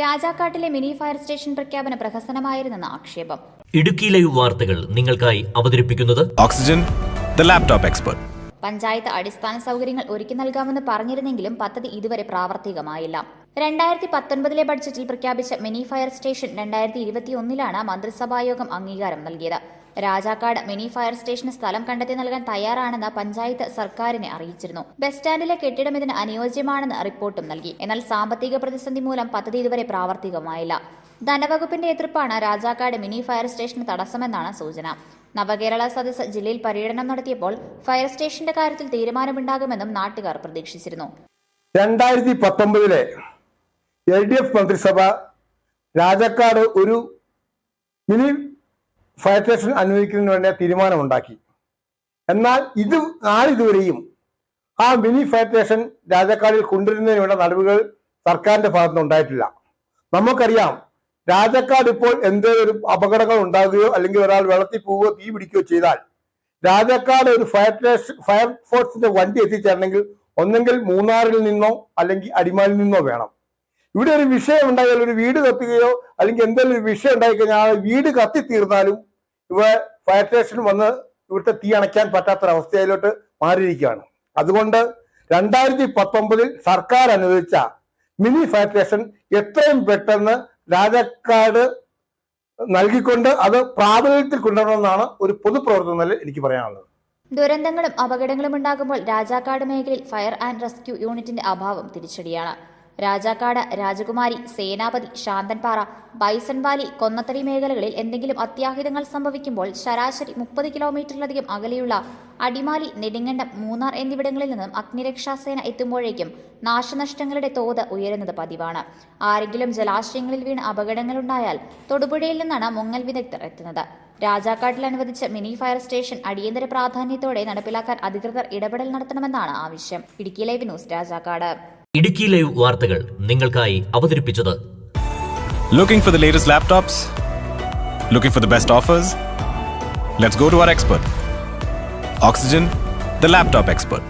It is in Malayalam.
രാജാക്കാട്ടിലെ മിനി ഫയർ സ്റ്റേഷൻ പ്രഖ്യാപന പ്രഹസനമായിരുന്നെന്ന് ആക്ഷേപം. ഇടുക്കിയിലെ ലൈവ് വാർത്തകൾ നിങ്ങൾക്കായി അവതരിപ്പിക്കുന്നത് oxygen the laptop expert panchayat അടിസ്ഥാന സൗകര്യങ്ങൾ ഒരുക്കി നൽകാമെന്ന് പറഞ്ഞിരുന്നെങ്കിലും പദ്ധതി ഇതുവരെ പ്രാവർത്തികമായില്ല. രണ്ടായിരത്തി പത്തൊൻപതിലെ ബഡ്ജറ്റിൽ പ്രഖ്യാപിച്ച മിനി ഫയർ സ്റ്റേഷൻ രണ്ടായിരത്തി ഇരുപത്തിയൊന്നിലാണ് മന്ത്രിസഭായോഗം അംഗീകാരം നൽകിയത്. രാജാക്കാട് മിനി ഫയർ സ്റ്റേഷന് സ്ഥലം കണ്ടെത്തി നൽകാൻ തയ്യാറാണെന്ന് പഞ്ചായത്ത് സർക്കാരിനെ അറിയിച്ചിരുന്നു. ബസ് സ്റ്റാൻഡിലെ കെട്ടിടം ഇതിന് അനുയോജ്യമാണെന്ന് റിപ്പോർട്ടും നൽകി. എന്നാൽ സാമ്പത്തിക പ്രതിസന്ധി മൂലം പദ്ധതി ഇതുവരെ പ്രാവർത്തികമായില്ല. ധനവകുപ്പിന്റെ എതിർപ്പാണ് രാജാക്കാട് മിനി ഫയർ സ്റ്റേഷന് തടസ്സമെന്നാണ് സൂചന. നവകേരള സദസ് ജില്ലയിൽ പര്യടനം നടത്തിയപ്പോൾ ഫയർ സ്റ്റേഷന്റെ കാര്യത്തിൽ തീരുമാനമുണ്ടാകുമെന്നും നാട്ടുകാർ പ്രതീക്ഷിച്ചിരുന്നു. രണ്ടായിരത്തി പത്തൊമ്പതിലെ എൽ ഡി എഫ് മന്ത്രിസഭ രാജക്കാട് ഒരു മിനി ഫയർ സ്റ്റേഷൻ അനുവദിക്കുന്നതിന് വേണ്ടി തീരുമാനമുണ്ടാക്കി. എന്നാൽ ഇത് നാളിതുവരെയും ആ മിനി ഫയർ സ്റ്റേഷൻ രാജക്കാടിൽ കൊണ്ടുവരുന്നതിന് വേണ്ട നടപടികൾ സർക്കാരിന്റെ ഭാഗത്തുനിന്ന് ഉണ്ടായിട്ടില്ല. നമുക്കറിയാം രാജക്കാട് ഇപ്പോൾ എന്തെങ്കിലും അപകടങ്ങൾ ഉണ്ടാകുകയോ അല്ലെങ്കിൽ ഒരാൾ വെള്ളത്തിൽ പോവുകയോ തീ പിടിക്കുകയോ ചെയ്താൽ രാജക്കാട് ഒരു ഫയർ സ്റ്റേഷൻ ഫയർ ഫോഴ്സിന്റെ വണ്ടി എത്തിച്ചേരണമെങ്കിൽ ഒന്നെങ്കിൽ മൂന്നാറിൽ നിന്നോ അല്ലെങ്കിൽ അടിമാലിൽ നിന്നോ വേണം. ഇവിടെ ഒരു വിഷയം ഉണ്ടായാൽ ഒരു വീട് കത്തുകയോ അല്ലെങ്കിൽ എന്തെങ്കിലും ഒരു വിഷയം ഉണ്ടായി കഴിഞ്ഞാൽ ആ വീട് കത്തി തീർന്നാലും ഇവ ഫയർ സ്റ്റേഷൻ വന്ന് ഇവിടുത്തെ തീ അണയ്ക്കാൻ പറ്റാത്തൊരവസ്ഥയിലോട്ട് മാറിയിരിക്കുകയാണ്. അതുകൊണ്ട് രണ്ടായിരത്തി പത്തൊമ്പതിൽ സർക്കാർ അനുവദിച്ച മിനി ഫയർ സ്റ്റേഷൻ എത്രയും പെട്ടെന്ന് രാജക്കാട് നൽകിക്കൊണ്ട് അത് പ്രാബല്യത്തിൽ കൊണ്ടുവരണമെന്നാണ് ഒരു പൊതുപ്രവർത്തനം എനിക്ക് പറയാനുള്ളത്. ദുരന്തങ്ങളും അപകടങ്ങളും ഉണ്ടാകുമ്പോൾ രാജാക്കാട് മേഖലയിൽ ഫയർ ആൻഡ് റെസ്ക്യൂ യൂണിറ്റിന്റെ അഭാവം തിരിച്ചടിയാണ്. രാജാക്കാട് രാജകുമാരി സേനാപതി ശാന്തൻപാറ ബൈസൺ വാലി കൊന്നത്തടി മേഖലകളിൽ എന്തെങ്കിലും അത്യാഹിതങ്ങൾ സംഭവിക്കുമ്പോൾ ശരാശരി മുപ്പത് കിലോമീറ്ററിലധികം അകലെയുള്ള അടിമാലി നെടുങ്കണ്ടം മൂന്നാർ എന്നിവിടങ്ങളിൽ നിന്നും അഗ്നിരക്ഷാസേന എത്തുമ്പോഴേക്കും നാശനഷ്ടങ്ങളുടെ തോത് ഉയരുന്നത് പതിവാണ്. ആരെങ്കിലും ജലാശയങ്ങളിൽ വീണ് അപകടങ്ങളുണ്ടായാൽ തൊടുപുഴയിൽ നിന്നാണ് മുങ്ങൽ വിദഗ്ധർ എത്തുന്നത്. രാജാക്കാട്ടിൽ അനുവദിച്ച മിനി ഫയർ സ്റ്റേഷൻ അടിയന്തര പ്രാധാന്യത്തോടെ നടപ്പിലാക്കാൻ അധികൃതർ ഇടപെടൽ നടത്തണമെന്നാണ് ആവശ്യം. Idukki live news Rajakkad. Idukki live വാർത്തകൾ നിങ്ങൾക്കായി അവതരിപ്പിച്ചത് Looking for the latest laptops? Looking for the best offers? Let's go to our expert. Oxygen, the laptop expert.